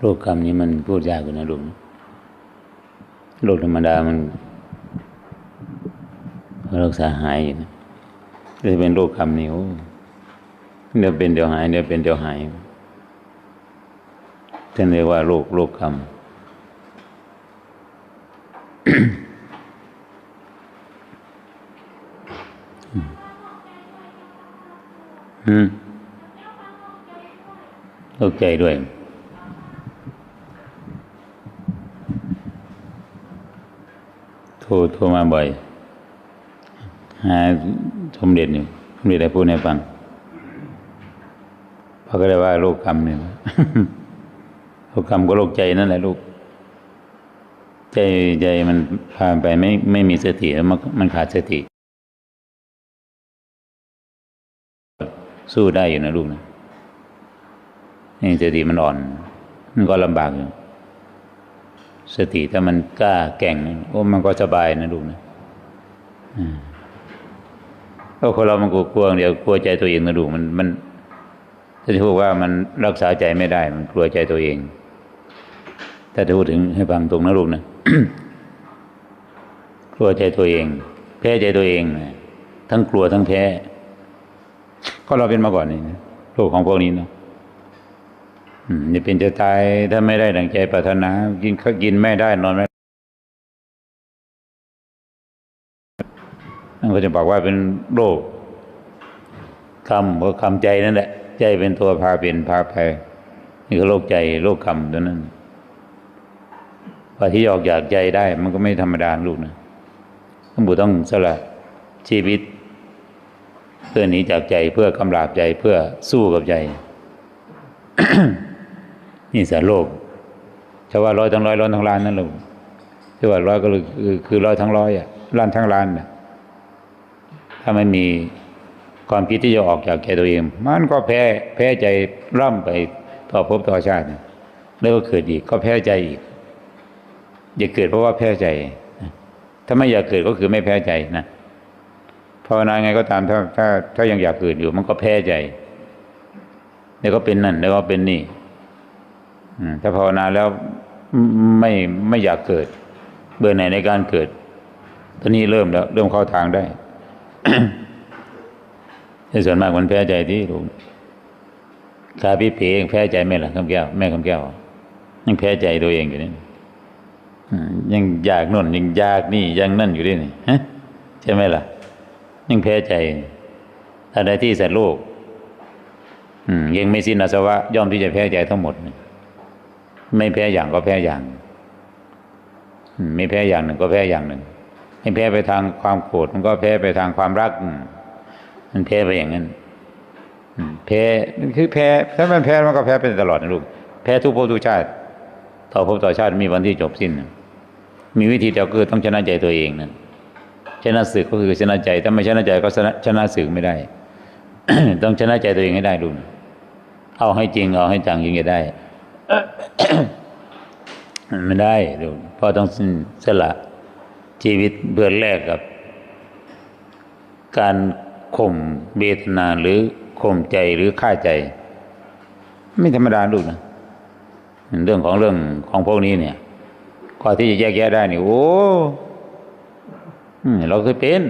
โรคกรรมนี้มันพูดยากกว่านะลุงโรคธรรมดามันรักษาหายอยู่นะแต่ถ้าเป็นโรคกรรมนี่โอ้เดี๋ยวเป็นเดี๋ยวหายเดี๋ยวเป็นเดี๋ยวหายท่านเรียกว่าโรคโรคกรรม อืมตกใจด้วย โทรโทรมาบ่อย หาสมเด็จอยู่สมเด็จได้พูดให้ฟังเพราก็ได้ว่าโรคกรรมเนี่ยโรคกรรมก็โรคใจนั่นแหละลูก ใจใจมันพาไปไม่ไม่มีสติแล้วมันมันขาดสติ สู้ได้อยู่นะลูกนะนี่สติมันอ่อน มันก็ลำบากอยู่ สติถ้ามันกล้าแก่งโอ้มันก็สบายนะลูกนะก็คนเรามันกลัวกลัวงเดียวกลัวใจตัวเองนะลูกมันมันถ้าพูดว่ามันรักษาใจไม่ได้ มันกลัวใจตัวเองถ้าจะพูดถึงให้ฟังตรงนะลูกนะกลัวใจตัวเอง แพ้ใจตัวเองทั้งกลัวทั้งแพ้ก็เราเป็นมาก่อนนี่นะโลกของพวกนี้เนาะ จะเป็นจะตายถ้าไม่ได้ดังใจปรารถนา กินข้ากินไม่ได้นอนไม่นั่นก็จะบอกว่าเป็นโรคกรรมก็คำใจนั่นแหละ ใจเป็นตัวพาเป็นพาไปนี่ก็โรคใจโรคกรรมตัวนั้นว่าที่ออกจากใจได้ มันก็ไม่ธรรมดาลูกนะต้องบุต้องสละชีวิต เพื่อหนีจากใจเพื่อกำราบใจเพื่อสู้กับใจ นี่สารโลกชาว่าร้อยทั้งร้อยร้อยทั้งล้านนั่นลูกที่ว่าร้อยก็คือคือร้อยทั้งร้อยอะล้านทั้งล้านน่ะถ้าไม่มีความคิดที่จะออกจากใจตัวเอง มันก็แพ้แพ้ใจร่ำไปต่อภพต่อชาติแล้วก็เกิดอีกก็แพ้ใจอีก อย่าเกิดเพราะว่าแพ้ใจ ถ้าไม่อยากเกิดก็คือไม่แพ้ใจนะภาวนาไงก็ตามถ้าถ้าถ้ายังอยากเกิดอยู่ มันก็แพ้ใจเดี๋ยวก็เป็นนั่นเดี๋ยวก็เป็นนี่ ถ้าภาวนาแล้วไม่ไม่อยากเกิด เบื่อไหนในการเกิด ตอนนี้เริ่มแล้ว เริ่มเข้าทางได้ในส่วนมากมันแพ้ใจที่ถูกคาพี่เพเองแพ้ใจไหมล่ะคำแก้วแม่คำแก้วยังแพ้ใจตัวเองอยู่นี่ยังอยากน่นยังอยากนี่ยังนั่นอยู่ด้วยนี่ฮะใช่ไหมล่ะ ยังแพ้ใจถ้าใดที่สัตว์โลกอืมยังไม่สิ้นอาสวะ ย่อมที่จะแพ้ใจทั้งหมด ไม่แพ้อย่างก็แพ้อย่างไม่แพ้อย่างหนึ่งก็แพ้อย่างหนึ่งไม่แพ้ไปทางความโกรธมันก็แพ้ไปทางความรัก มันแพ้ไปอย่างนั้นแพ้คือแพ้ถ้ามันแพ้มันก็แพ้ไปตลอดนะลูกแพ้ทุกภพทุกชาติ ต่อภพต่อชาติมีวันที่จบสิ้น มีวิธีเดียวคือต้องชนะใจตัวเองนั่นชนะศึกก็คือชนะใจถ้าไม่ชนะใจก็ชนะชนะศึกไม่ได้ ต้องชนะใจตัวเองให้ได้ดูเอาให้จริงเอาให้จังยิงจะได้ มันไม่ได้ดูเพราะต้องสละชีวิตเพื่อแลกกับ การข่มเบทนาหรือข่มใจหรือฆ่าใจ ไม่ธรรมดาลูกนะเรื่องของเรื่องของพวกนี้เนี่ยกว่าที่จะแยกแยะได้นี่โอ้เราเคยเป็น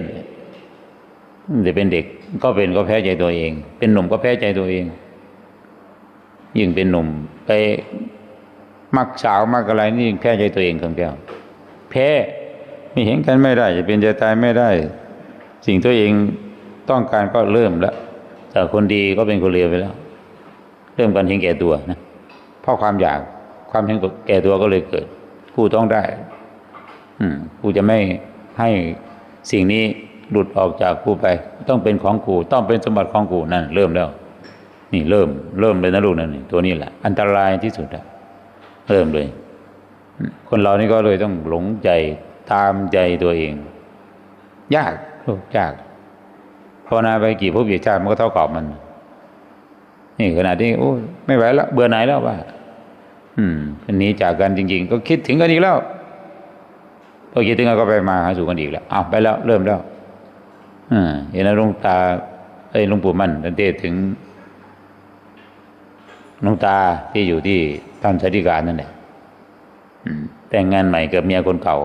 แต่เป็นเด็กก็เป็นก็แพ้ใจตัวเอง เป็นหนุ่มก็แพ้ใจตัวเอง ยิ่งเป็นหนุ่ม ไปมักสาวมักอะไรนี่ยิ่งแพ้ใจตัวเองคำแก้วแพ้ไม่เห็นกันไม่ได้ จะเป็นจะตายไม่ได้ สิ่งตัวเองต้องการก็เริ่มแล้วแต่คนดีก็เป็นคนเลวไปแล้ว เริ่มกันเห็นแก่ตัวนะเพราะความอยากความเห็นแก่ตัวก็เลยเกิดกูต้องได้ อืมกูจะไม่ให้สิ่งนี้หลุดออกจากกูไป ต้องเป็นของกู ต้องเป็นสมบัติของกูนั่นเริ่มแล้ว นี่เริ่มเริ่มเลยนะลูกนั่นนี่ตัวนี้แหละ อันตรายที่สุดอะเริ่มเลย คนเรานี่ก็เลยต้องหลงใจตามใจตัวเอง ยากลูกยากภาวนาไปกี่ภพกี่ชาติมันก็เท่ากับมัน นี่ขนาดที่โอ้ไม่ไหวแล้วเบื่อไหนแล้วว่า อืมอันนี้จากกันจริง ๆ ก็คิดถึงกันอีกแล้วพอคิดถึงก็ไปมาหาสู่กันอีกแล้วอ้าวไปแล้ว เริ่มแล้วอ่าเห็นนะหลวงตาไอ้ลวงปู่มั่นท่นเทศถึง หลวงตาที่อยู่ที่ทำสาธิการนั่นแหละแต่งงานใหม่กับเมียคนเก่า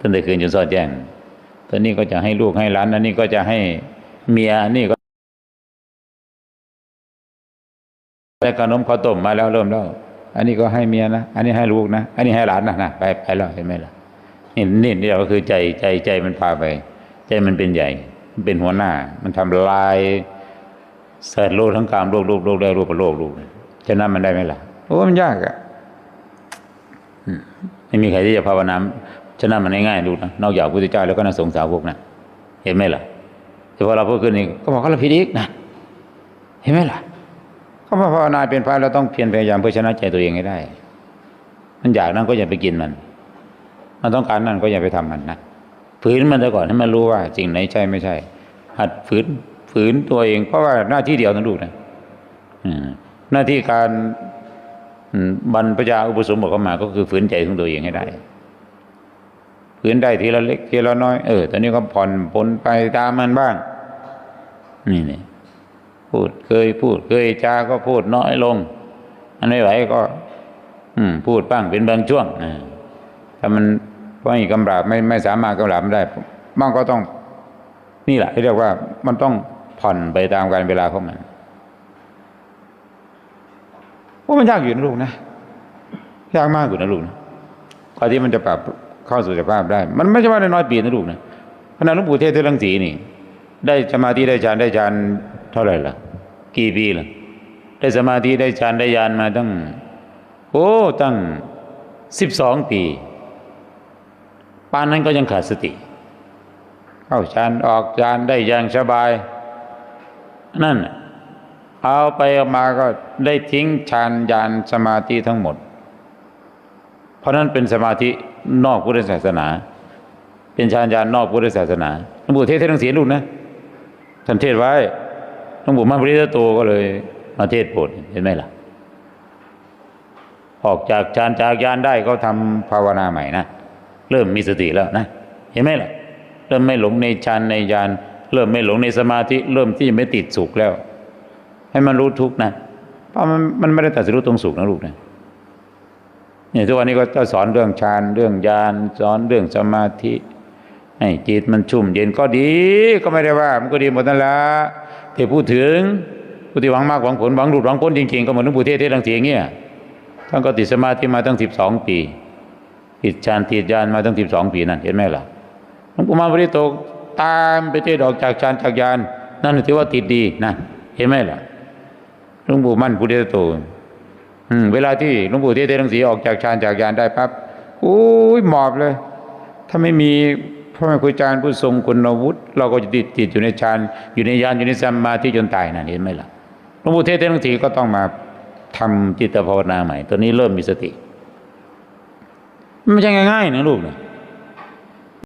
ตั้งแต่คืนจนสอดแจ้งตอนนี้ก็จะให้ลูกให้หลานอันนี้ก็จะให้เมียนนี้ก็แต่ขนมข้าวต้มมาแล้วเริ่มแล้ว อันนี้ก็ให้เมียนะ อันนี้ให้ลูกนะ อันนี้ให้หลานนะนะไปไปแล้วเห็นไหมล่ะ นี่นี่นี่ก็คือใจใจใจมันพาไป ใจมันเป็นใหญ่ มันเป็นหัวหน้า มันทำลาย เสดโลกทั้งกามโลกโลกโลกได้รูปโลกโลกจะนั่นมันได้ไหมล่ะโอ้มันยากอะอืมไม่มีใครที่จะภาวนาชนะมันง่ายๆดูนะนอกจากพระพุทธเจ้าแล้วก็นักสงฆ์สาวกนะเห็นไหมล่ะแต่พอเราพูดขึ้นนี่ก็บอกเขาเราผิดอีกนะเห็นไหมล่ะเขามาภาวนาเป็นพระเราต้องเพียรพยายามเพื่อชนะใจตัวเองให้ได้ มันอยากนั่นก็อย่าไปกินมัน มันต้องการนั่นก็อย่าไปทำมันนะฝืนมันซะก่อนให้มันรู้ว่าจริงไหนใช่ไม่ใช่ หัดฝืน ฝืนตัวเอง เพราะว่าหน้าที่เดียวนะลูกนะหน้าที่การบรรพชาอุปสมบทเข้ามา ก็คือฝืนใจของตัวเองให้ได้ ฝืนได้ทีละเล็กทีละน้อยเออตอนนี้ก็ผ่อนปลนไปตามมันบ้าง นี่นี่พูดเคยพูดเคยจาก็พูดน้อยลง อันไม่ไหวก็ อืม พูดบ้างเป็นบางช่วงอถ้ามันไม่กำราบไม่ไม่สามารถกำราบไม่ได้มันก็ต้อง นี่แหละที่เรียกว่ามันต้อง ผ่อนไปตามการเวลาของมันว่ามันยากอยู่นะลูกนะยากมากอยู่นะลูกนะกว่าที่มันจะปรับเข้าสู่สภาพได้ มันไม่ใช่ว่าน้อยปีนะลูกนะขณะหลวงปู่เทศเทศลังสีนี่ ได้สมาธิได้ฌานได้ฌานเท่าไหร่ล่ะ กี่ปีล่ะ ได้สมาธิได้ฌานได้ญาณมาตั้ง โอ้ตั้งสิบสองปีปานนั้นก็ยังขาดสติ เข้าฌานออกฌานได้อย่างสบาย นั่น เอาไปเอามาก็ได้ทิ้งฌานญาณสมาธิทั้งหมด เพราะนั้นเป็นสมาธินอกพุทธศาสนา เป็นฌานญาณนอกพุทธศาสนาหลวงปู่เทศเทศทั้งเสียลูกนะท่านเทศไว้หลวงปู่มั่นปริตโตก็เลยมาเทศโปรดเห็นไหมล่ะ ออกจากฌานจากญาณได้เขาทำภาวนาใหม่นะ เริ่มมีสติแล้วนะ เห็นไหมล่ะ เริ่มไม่หลงในฌานในญาณ เริ่มไม่หลงในสมาธิเริ่มที่ไม่ติดสุขแล้ว ให้มันรู้ทุกข์นะเพราะมันมันไม่ได้ตัดสิรู้ตรงสุขนะลูกนะเนี่ยทุกวันนี้ก็จะสอนเรื่องฌานเรื่องญาณสอนเรื่องสมาธิให้จิตมันชุ่มเย็นก็ดีก็ไม่ได้ว่า มันก็ดีหมดนั่นแหละที่พูดถึงผู้ที่หวังมากหวังผลหวังหลุดหวังพ้นจริงๆก็เหมือนหลวงปู่เทศเทศรังเสียงเงี้ยท่านก็ติดสมาธิมาตั้งสิบสองปีติดฌานติดญาณมาตั้งสิบสองปีนั่นเห็นไหมล่ะหลวงปู่มาบริโต ตามไปเทศออกจากฌานจากญาณนั่นถือว่าติดดีนะเห็นไหมล่ะหลวงปู่มั่นพุทธโตเวลาที่หลวงปู่เทศเทศรังสีออกจากฌานจากญาณได้ปั๊บโอ้ยหมอบเลย ถ้าไม่มีพ่อแม่ครูอาจารย์ผู้ทรงคุณวุฒิเราก็จะติดติดอยู่ในฌานอยู่ในญาณอยู่ในสมาธิจนตายนั่นเห็นไหมล่ะหลวงปู่เทศเทศรังสีก็ต้องมาทำจิตภาวนาใหม่ตอนนี้เริ่มมีสติมันไม่ใช่ง่ายๆนะลูกนะ